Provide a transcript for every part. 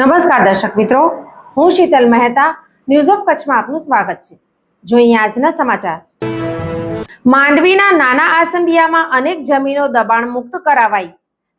નમસ્કાર દર્શક મિત્રો, હું શીતલ મહેતા ન્યૂઝ ઓફ કચ્છમાં આપનું સ્વાગત છે. જોઈએ આજના સમાચાર. માંડવીના નાના આસંબિયામાં અનેક જમીનો દબાણ મુક્ત કરાવાઈ.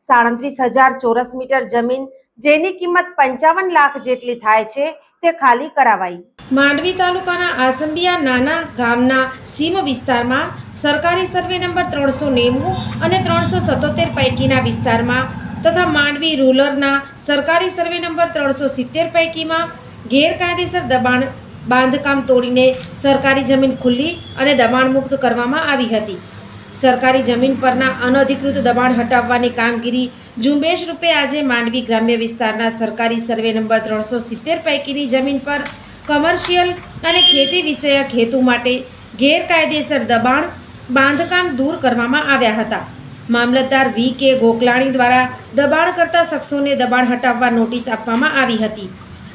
સાડત્રીસ હજાર ચોરસ મીટર જમીન જેની કિંમત પંચાવન લાખ જેટલી થાય છે તે ખાલી કરાવાઈ. માંડવી તાલુકાના આસંબિયા નાના ગામના સીમ વિસ્તારમાં સરકારી સર્વે નંબર ત્રણસો નેવું અને ત્રણસો સત્તોતેર પૈકીના વિસ્તારમાં તથા માંડવી રૂરલના સરકારી સર્વે નંબર ત્રણસો સિત્તેર પૈકીમાં ગેરકાયદેસર દબાણ બાંધકામ તોડીને સરકારી જમીન ખુલ્લી અને દબાણમુક્ત કરવામાં આવી હતી. સરકારી જમીન પરના અનધિકૃત દબાણ હટાવવાની કામગીરી ઝુંબેશ રૂપે આજે માંડવી ગ્રામ્ય વિસ્તારના સરકારી સર્વે નંબર ત્રણસો સિત્તેર પૈકીની જમીન પર કમર્શિયલ અને ખેતી વિષયક હેતુ માટે ગેરકાયદેસર દબાણ બાંધકામ દૂર કરવામાં આવ્યા હતા. મામલતદાર વી કે ગોકલાણી દ્વારા દબાણ કરતા શખ્સોને દબાણ હટાવવા નોટિસ આપવામાં આવી હતી.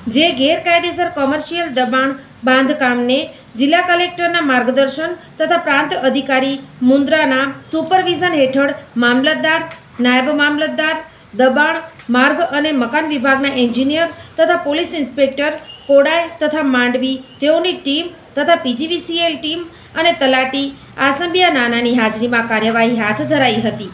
જે ગેરકાયદેસર કોમર્શિયલ દબાણ બાંધકામને જિલ્લા કલેક્ટરના માર્ગદર્શન તથા પ્રાંત અધિકારી મુન્દ્રાના સુપરવિઝન હેઠળ મામલતદાર, નાયબ મામલતદાર, દબાણ, માર્ગ અને મકાન વિભાગના એન્જિનિયર તથા પોલીસ ઇન્સ્પેક્ટર, કોડાય તથા માંડવી તેઓની ટીમ તથા પીજીવીસીએલ ટીમ અને તલાટી આસંબિયા નાનાની હાજરીમાં કાર્યવાહી હાથ ધરાઈ હતી.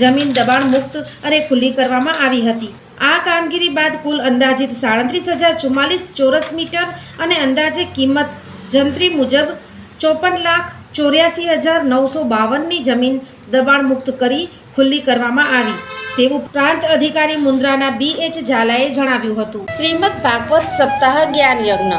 જમીન દબાણ મુક્ત અને ખુલ્લી કરવામાં આવી હતી. આ કામગીરી બાદ કુલ અંદાજિત સાડત્રીસ હજાર ચુમ્માલીસ ચોરસ મીટર અને અંદાજે કિંમત જંત્રી મુજબ ચોપન લાખ ચોર્યાસી હજાર નવસો બાવનની જમીન દબાણ મુક્ત કરી ખુલ્લી કરવામાં આવી. તેવું પ્રાંત અધિકારી મુન્દ્રાના બી એચ ઝાલાએ જણાવ્યું હતું. શ્રીમદ ભાગવત સપ્તાહ જ્ઞાન યજ્ઞ.